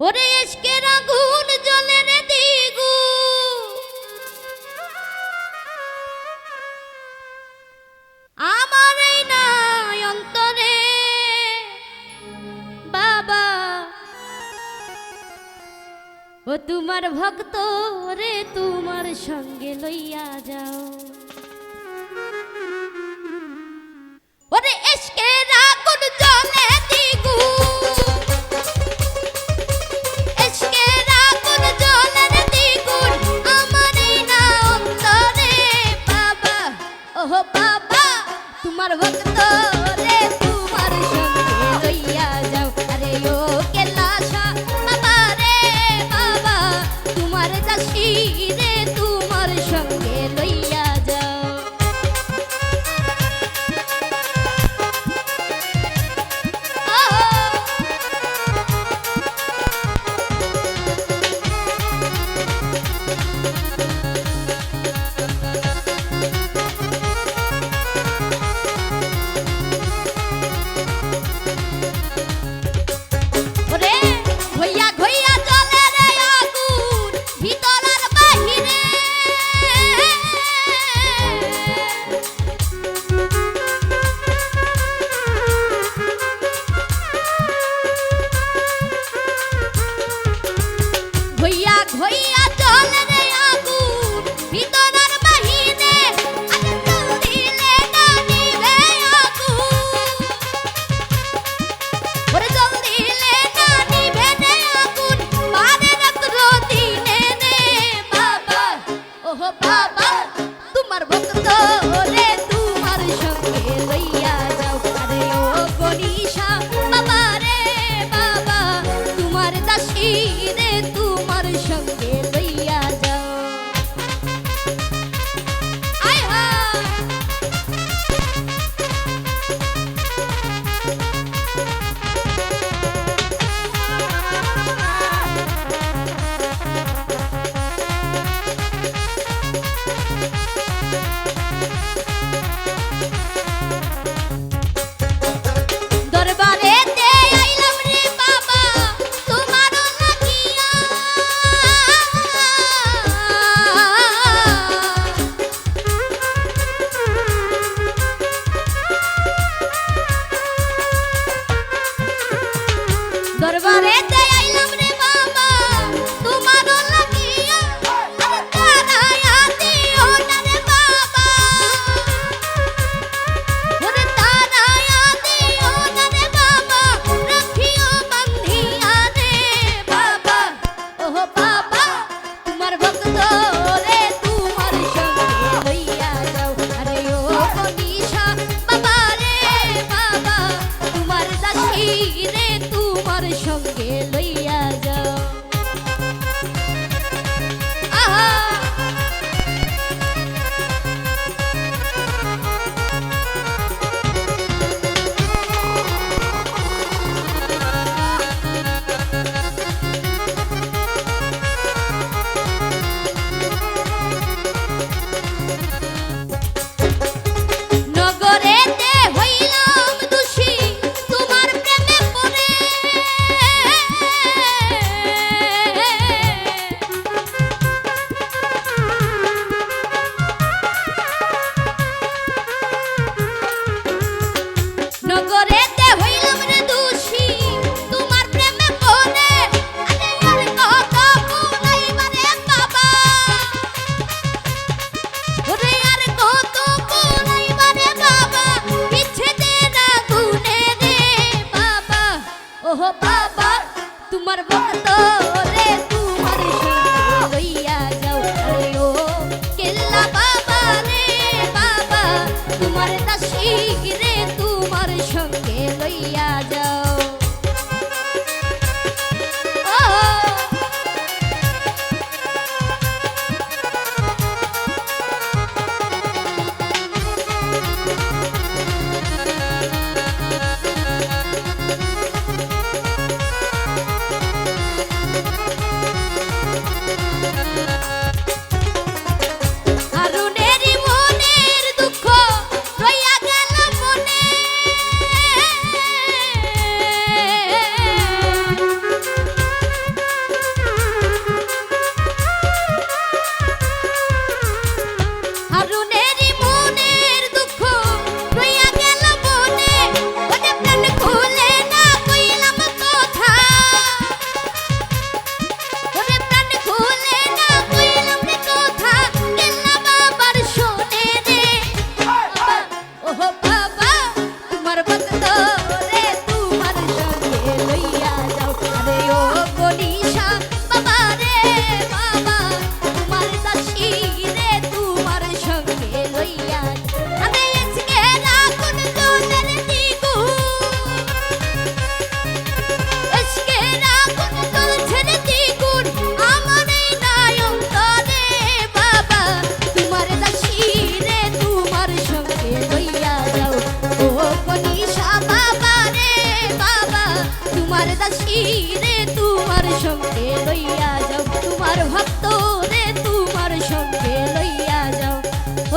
ওরে এসকের আগুন জ্বলে রে দিগু। আমার এই নাই অন্তরে। বাবা, ও তোমার ভক্ত রে, তোমার সঙ্গে লইয়া যাও। ওরে এসকের আগুন জ্বলে হইয়া ঘইয়া চলে রে আগুন ভিতর আর বাহিরে আরে জল দিলে নামিবে আগুন তোমার ভক্ত তোমার সঙ্গে রইয়া Dorvareta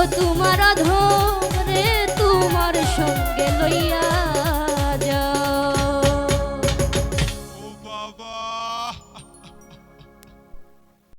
तुम्हारा धन